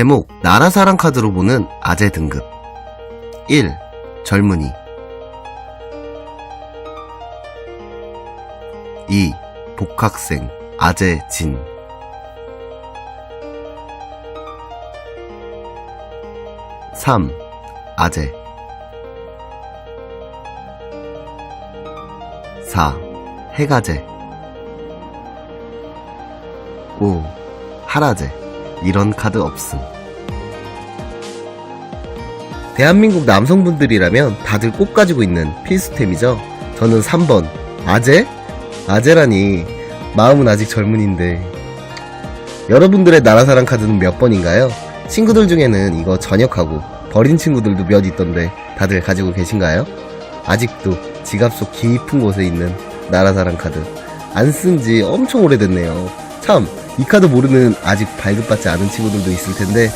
제목 나라사랑 카드로 보는 아재 등급 1. 젊은이 2. 복학생 아재 진 3. 아재 4. 해가제 5. 하라제 이런 카드 없음. 대한민국 남성분들이라면 다들 꼭 가지고 있는 필수템이죠? 저는 3번. 아재? 아재라니. 마음은 아직 젊은인데. 여러분들의 나라사랑 카드는 몇 번인가요? 친구들 중에는 이거 전역하고 버린 친구들도 몇 있던데 다들 가지고 계신가요? 아직도 지갑 속 깊은 곳에 있는 나라사랑 카드. 안 쓴 지 엄청 오래됐네요. 참 이 카드 모르는 아직 발급받지 않은 친구들도 있을 텐데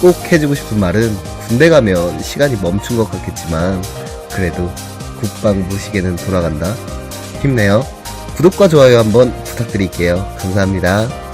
꼭 해주고 싶은 말은 군대 가면 시간이 멈춘 것 같겠지만 그래도 국방부 시계는 돌아간다. 힘내요. 구독과 좋아요 한번 부탁드릴게요. 감사합니다